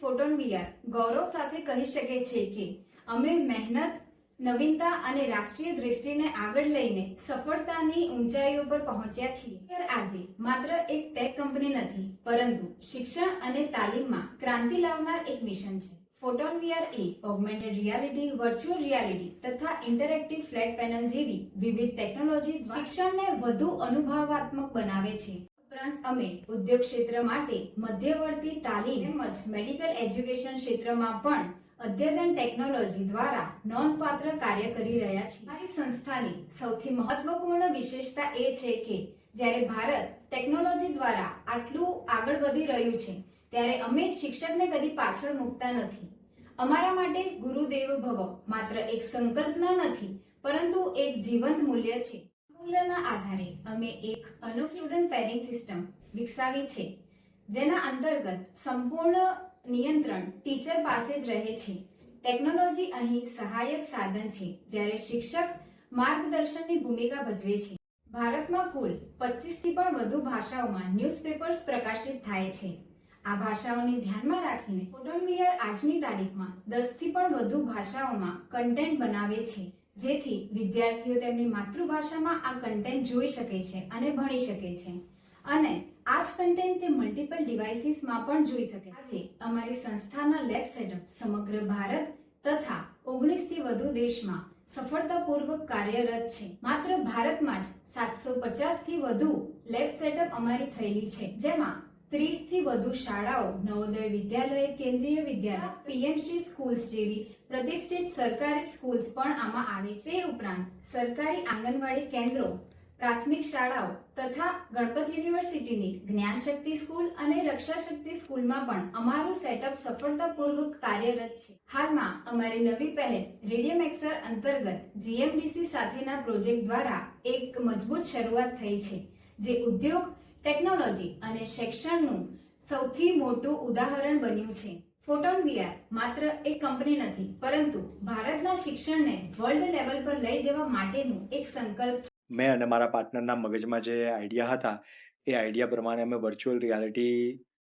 Photon VR ગૌરવ સાથે કહી શકે છે કે, અમે મહેનત, નવીનતા અને રાષ્ટ્રીય દૃષ્ટિને આગળ લઈને સફળતાની ઊંચાઈઓ પર પહોંચ્યા છીએ. આજે માત્ર એક ટેક કંપની નથી, પરંતુ શિક્ષણ અને તાલીમમાં ક્રાંતિ લાવનાર એક મિશન છે. ફોટોન વીઆર એ ઓગમેન્ટેડ રિયાલિટી વર્ચ્યુઅલ રિયાલિટી તથા ઇન્ટરેક્ટિવ ફ્લેટ પેનલ જેવી વિવિધ ટેકનોલોજી શિક્ષણને વધુ અનુભવાત્મક બનાવે છે. ઉપરાંત અમે ઉદ્યોગ ક્ષેત્ર માટે મધ્યવર્તી તાલીમ તેમજ મેડિકલ એજ્યુકેશન ક્ષેત્રમાં પણ અદ્યતન ટેકનોલોજી દ્વારા નોંધપાત્ર કાર્ય કરી રહ્યા છીએ. મારી સંસ્થાની સૌથી મહત્વપૂર્ણ વિશેષતા એ છે કે જ્યારે ભારત ટેકનોલોજી દ્વારા આટલું આગળ વધી રહ્યું છે, ત્યારે અમે શિક્ષકને કદી પાછળ મૂકતા નથી. અમારા માટે ગુરુદેવ ભવ માત્ર એક સંકલ્પના નથી, પરંતુ એક જીવંત મૂલ્ય છે. અમે એક અનુસ્ટુડન્ટ પેરિંગ સિસ્ટમ વિકસાવી છે, જેના અંતર્ગત સંપૂર્ણ નિયંત્રણ ટીચર પાસે જ રહે છે. ટેકનોલોજી અહીં સહાયક સાધન છે, જ્યારે શિક્ષક માર્ગદર્શનની ભૂમિકા ભજવે છે. ભારતમાં કુલ પચીસથી પણ વધુ ભાષાઓમાં ન્યૂઝપેપર્સ પ્રકાશિત થાય છે. આ ભાષાઓને ધ્યાનમાં રાખીને ફોટોન વીઆર આજની તારીખમાં દસથી પણ વધુ ભાષાઓમાં કન્ટેન્ટ બનાવે છે. જેથી વિદ્યાર્થીઓ તેમની માતૃભાષામાં આ કન્ટેન્ટ જોઈ શકે છે અને ભણી શકે છે. અને આ જ કન્ટેન્ટ તે મલ્ટિપલ ડિવાઇસીસમાં પણ જોઈ શકે આજે અમારી સંસ્થાના લેબ સેટઅપ સમગ્ર ભારત તથા ઓગણીસથી વધુ દેશમાં સફળતાપૂર્વક કાર્યરત છે. માત્ર ભારતમાં જ સાતસો પચાસથી વધુ લેબ સેટઅપ અમારી થયેલી છે. જેમાં ત્રીસથી વધુ શાળાઓ, નવોદય વિદ્યાલય, કેન્દ્રીય વિદ્યાલય, પીએમસી સ્કૂલ્સ જેવી પ્રતિષ્ઠિત સરકારી સ્કૂલ્સ પણ આમાં આવે છે ઉપરાંત સરકારી આંગણવાડી કેન્દ્રો, પ્રાથમિક શાળાઓ તથા ગણપત યુનિવર્સિટીની જ્ઞાન શક્તિ સ્કૂલ અને રક્ષા શક્તિ સ્કૂલમાં પણ અમારું સેટઅપ સફળતાપૂર્વક કાર્યરત છે. હાલમાં અમારી નવી પહેલ રેડિયમ એક્સર અંતર્ગત જીએમડીસી સાથેના પ્રોજેક્ટ દ્વારા એક મજબૂત શરૂઆત થઈ છે, જે ઉદ્યોગ ટેકનોલોજી અને શિક્ષણનું સૌથી મોટું ઉદાહરણ બન્યું છે. ફોટોન વીઆર માત્ર એક કંપની નથી, પરંતુ ભારતના શિક્ષણને વર્લ્ડ લેવલ પર લઈ જવા માટેનું એક સંકલ્પ છે. મેં અને મારા પાર્ટનરના મગજમાં જે આઈડિયા હતા, એ આઈડિયા પ્રમાણે અમે વર્ચ્યુઅલ રિયાલિટી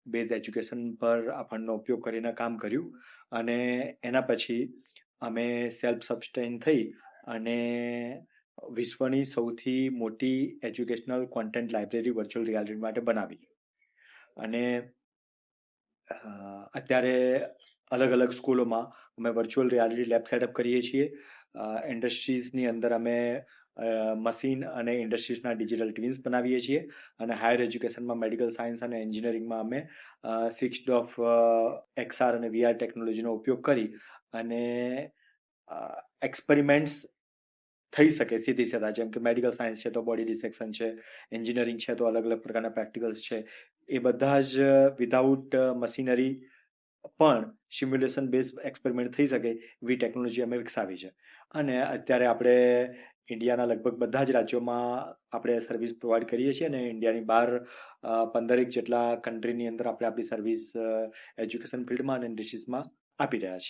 બેઝ એજ્યુકેશન પર આપણનો ઉપયોગ કરીને કામ કર્યું અને એના પછી અમે સેલ્ફ સબસ્ટેન થઈ અને વિશ્વની સૌથી મોટી educational content library virtual reality માટે બનાવી. અને અત્યારે અલગ અલગ સ્કૂલોમાં અમે વર્ચ્યુઅલ રિયાલિટી લેબ સેટઅપ કરીએ છીએ. ઇન્ડસ્ટ્રીઝની અંદર અમે મશીન અને ઇન્ડસ્ટ્રીઝના ડિજિટલ ટ્વિન્સ બનાવીએ છીએ. અને હાયર એજ્યુકેશનમાં મેડિકલ સાયન્સ અને એન્જિનિયરિંગમાં અમે સિક્સ ઓફ એક્સઆર અને વીઆર ટેકનોલોજીનો ઉપયોગ કરી અને એક્સપેરિમેન્ટ્સ થઈ શકે સીધી સીધા જેમ કે મેડિકલ સાયન્સ છે તો બોડી ડિસેક્શન છે એન્જિનિયરિંગ છે તો અલગ અલગ પ્રકારના પ્રેક્ટિકલ્સ છે. એ બધા જ વિધાઉટ મશીનરી પણ સિમ્યુલેશન બેઝ એક્સપેરિમેન્ટ થઈ શકે એવી ટેકનોલોજી અમે વિકસાવી છે. અને અત્યારે આપણે ઇન્ડિયાના લગભગ બધા જ રાજ્યોમાં આપણે સર્વિસ પ્રોવાઈડ કરીએ છીએ અને ઇન્ડિયાની બહાર પંદરેક જેટલા કન્ટ્રીની અંદર આપણે આપણી સર્વિસ એજ્યુકેશન ફિલ્ડમાં અને ઇન્ડસ્ટ્રીઝમાં આપી રહ્યા છીએ.